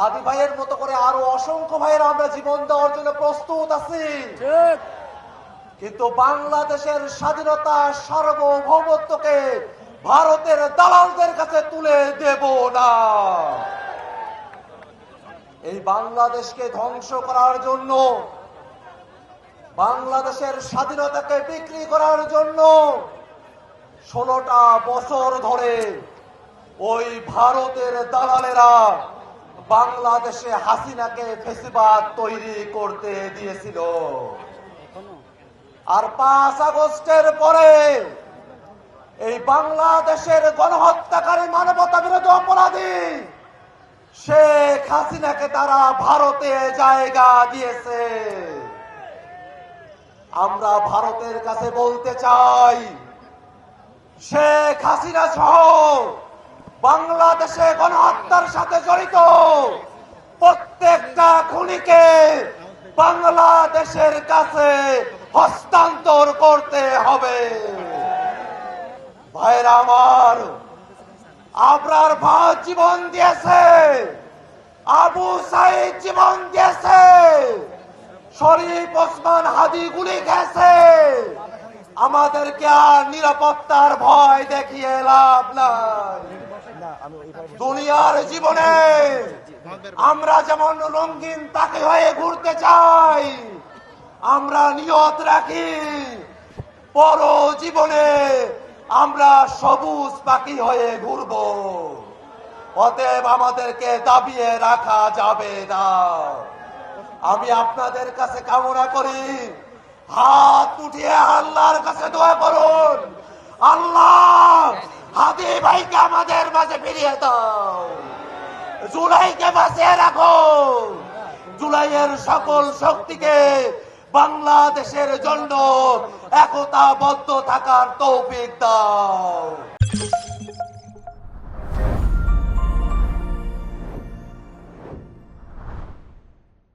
হাদি ভাইয়ের মতো করে আরও অসংখ্য ভাইয়ের আমরা জীবন দেওয়ার জন্য প্রস্তুত আছি। ঠিক। কিন্তু বাংলাদেশের স্বাধীনতা সার্বভৌমত্বকে ভারতের দালালদের কাছে তুলে দেব না। এই বাংলাদেশকে ধ্বংস করার জন্য বাংলাদেশের স্বাধীনতাকে বিক্রি করার জন্য ষোলোটা বছর ধরে ওই ভারতের দালালেরা বাংলাদেশে হাসিনাকে ফেসিবাদ তৈরি করতে দিয়েছিল। আর পাঁচ আগস্টের পরে এই বাংলাদেশের গণহত্যাকারী মানবতা বিরোধী অপরাধী শেখ হাসিনাকে তারা ভারতে জায়গা দিয়েছে। আমরা ভারতের কাছে বলতে চাই, শেখ হাসিনা সহ বাংলাদেশে গণহত্যার সাথে জড়িত প্রত্যেকটা খুনিকে বাংলাদেশের কাছে হস্তান্তর করতে হবে। ভাইরা আমার, আবরার ভাই জীবন দিয়েছে, আবু সাইদ জীবন দিয়েছে, শরীফ ওসমান হাদি গুলি গেছে আমাদেরকে আর নিরাপত্তার ভয় দেখিয়ে লাভ নাই। দুনিয়ার জীবনে আমরা যেমন রঙিন, তাকে হয়ে ঘুরতে চাই। আমরা নিয়ত রাখি। পর জীবনে আমরা সবুজ পাখি হয়ে ঘুরব। অতএব আমাদেরকে দাবিয়ে রাখা যাবে না। আমি আপনাদের কাছে কামনা করি। হাত উঠিয়ে আল্লাহর কাছে দোয়া করুন। আল্লাহ হাদি ভাইকে আমাদের মাঝে ফিরিয়ে দাও, জুলাইকে বাঁচিয়ে রাখো। জুলাইয়ের সকল শক্তিকে বাংলাদেশের জন্য একতাবদ্ধ থাকার তৌফিক দাও।